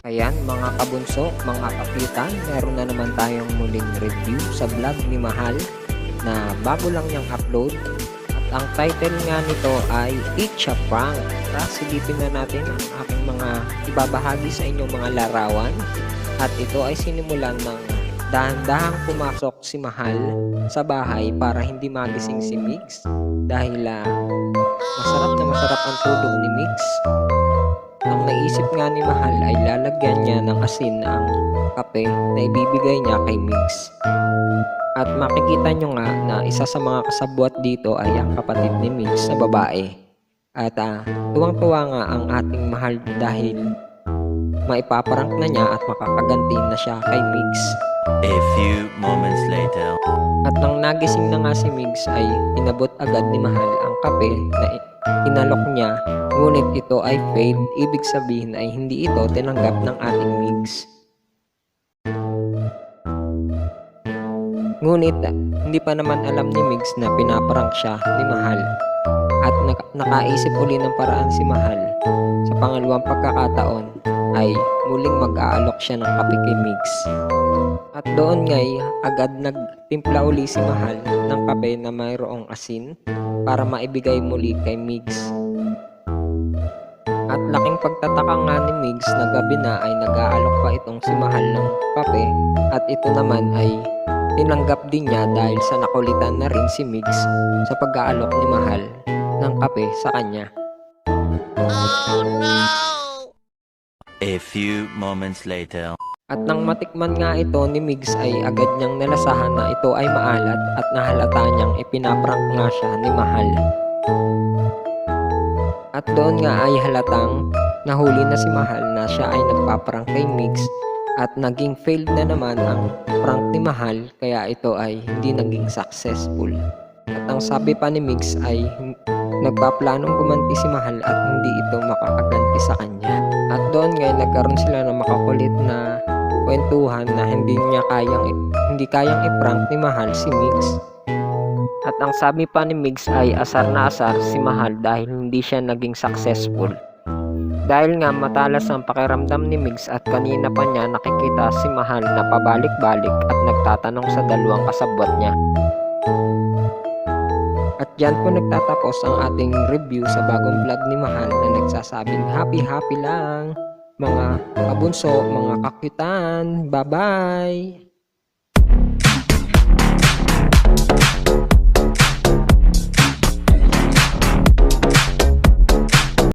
Ayan mga kabunso, mga kapitan, meron na naman tayong muling review sa vlog ni Mahal na bago lang niyang upload. At ang title nga nito ay It's a Prank. Tara, silipin na natin ang aking mga ibabahagi sa inyong mga larawan. At ito ay sinimulan ng dahan-dahang pumasok si Mahal sa bahay para hindi magising si Mix dahil ah, masarap na masarap ang tulog ni Mix. Naisip nga ni Mahal ay lalagyan niya ng asin ang kape na ibibigay niya kay Mix. At makikita nyo nga na isa sa mga kasabwat dito ay ang kapatid ni Mix na babae. At ah, tuwang-tuwa nga ang ating Mahal dahil maipaparank na niya at makakaganti na siya kay Mix. A few moments later. At nang nagising na nga si Migs ay inabot agad ni Mahal ang kape na inalok niya ngunit ito ay failed ibig sabihin ay hindi ito tinanggap ng ating Migs. Ngunit hindi pa naman alam ni Migs na pinaparang siya ni Mahal at nak- nakaisip uli ng paraan si Mahal sa pangalawang pagkakataon ay muling mag-aalok siya ng kape kay Migs. At doon ngay agad nagtimpla uli si Mahal ng kape na mayroong asin para maibigay muli kay Migs. At laking pagtataka nga ni Migs na gabi na ay nag-aalok pa itong si Mahal ng kape at ito naman ay tinanggap din niya dahil sa nakulitan na rin si Migs sa pag-aalok ni Mahal ng kape sa kanya. A few moments later. At nang matikman nga ito ni Migs ay agad niyang nalasahan na ito ay maalat at nahalata niyang ipinaprank nga siya ni Mahal. At doon nga ay halatang nahuli na si Mahal na siya ay nagpaprank kay Migs at naging failed na naman ang prank ni Mahal kaya ito ay hindi naging successful. At ang sabi pa ni Migs ay nagpaplanong gumanti si Mahal at hindi ito makakaganti sa kanya. At doon nga nagkaroon sila ng makakulit na kwentuhan na hindi niya kayang hindi kayang i-prank ni Mahal si Migs. At ang sabi pa ni Migs ay asar na asar si Mahal dahil hindi siya naging successful. Dahil nga matalas ang pakiramdam ni Migs at kanina pa niya nakikita si Mahal na pabalik-balik at nagtatanong sa dalawang kasabwat niya. At dyan po nagtatapos ang ating review sa bagong vlog ni Mahal na nagsasabing happy happy lang mga kabunso, mga kakyutan. Bye-bye!